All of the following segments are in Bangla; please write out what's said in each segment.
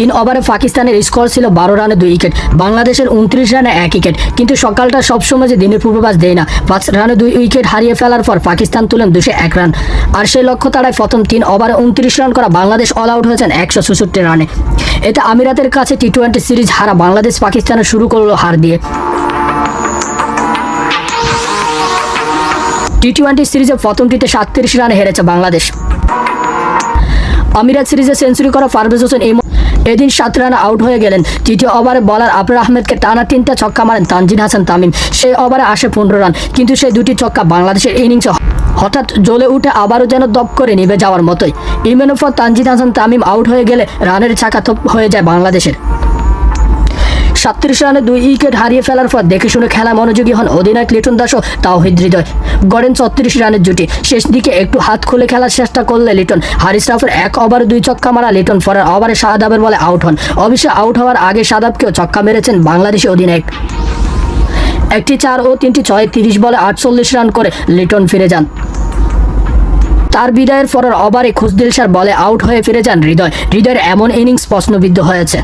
তিন ওভারে পাকিস্তানের স্কোর ছিল বারো রানে দুই উইকেট, বাংলাদেশের উনত্রিশ রানে এক উইকেট। কিন্তু সকালটা সবসময় যে দিনের পূর্বাভাস দেয় না। পাঁচ রানে দুই উইকেট হারিয়ে ফেলার পর পাকিস্তান তুলেন দুশো এক রান। আর সেই লক্ষ্য তাড়ায় প্রথম তিন ওভারে উনত্রিশ রান করা বাংলাদেশ অল আউট হয়েছেন একশো চৌষট্টি রানে। এতে আমিরাতের কাছে টি টোয়েন্টি সিরিজ হারা বাংলাদেশ পাকিস্তানের শুরু করল হার দিয়ে। টি টোয়েন্টি সিরিজে প্রথমটিতে সাতত্রিশ রানে হেরেছে বাংলাদেশ। আমিরাত সিরিজে সেঞ্চুরি করা পারভেজ হোসেন এই এদিন সাত রানে আউট হয়ে গেলেন। তৃতীয় ওভারে বলার আবরার আহমেদকে টানা তিনটা ছক্কা মারেন তানজিন হাসান তামিম। সেই ওভারে আসে পনেরো রান, কিন্তু সেই দুটি ছক্কা বাংলাদেশের ইনিংসে হঠাৎ জ্বলে উঠে আবারও যেন দপ করে নিভে যাওয়ার মতোই। ইমেনোফর পর তানজিন হাসান তামিম আউট হয়ে গেলে রানের ছাকা হয়ে যায় বাংলাদেশের। সাতত্রিশ রানে দুই উইকেট হারিয়ে ফেলার পর দেখে শুনে খেলা মনোযোগী হন অধিনায়ক লিটন দাসও তাওহিদ হৃদয়। গড়েন ছত্রিশ রানের জুটি। শেষ দিকে একটু হাত খুলে খেলার চেষ্টা করলে লিটন। হারিস রাফের এক ওভারে দুই ছক্কা মারা লিটন পরের ওভারে শাহাদাবের বলে আউট হন। অবশ্যই আউট হওয়ার আগে শাহাদাবকেও ছক্কা মেরেছেন বাংলাদেশি অধিনায়ক। একটি চার ও তিনটি ছয় তিরিশ বলে আটচল্লিশ রান করে লিটন ফিরে যান। তার বিদায়ের পরের ওভারে খুশদিল বলে আউট হয়ে ফিরে যান হৃদয়। হৃদয়ের এমন ইনিংস প্রশ্নবিদ্ধ হয়েছে।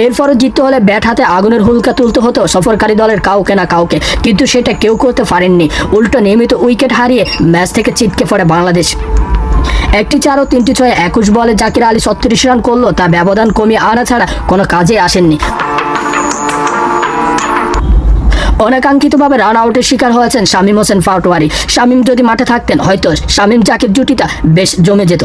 এরপরে জিততে হলে ব্যাট হাতে আগুনের হুলকা তুলতে হতো সফরকারী দলের কাউকে না কাউকে। কিন্তু সেটা কেউ করতে পারেননি। উল্টো নিয়মিত উইকেট হারিয়ে ম্যাচ থেকে ছিটকে পড়ে বাংলাদেশ। একটি চার ও তিনটি ছয় একুশ বলে জাকির আলী ছত্রিশ রান করল, তা ব্যবধান কমিয়ে আনা ছাড়া কোনো কাজে আসেননি। অনাকাঙ্ক্ষিতভাবে রান আউটের শিকার হয়েছেন শামীম হোসেন পাটোয়ারি শামীম যদি মাঠে থাকতেন, হয়তো শামীম জাকির জুটিটা বেশ জমে যেত।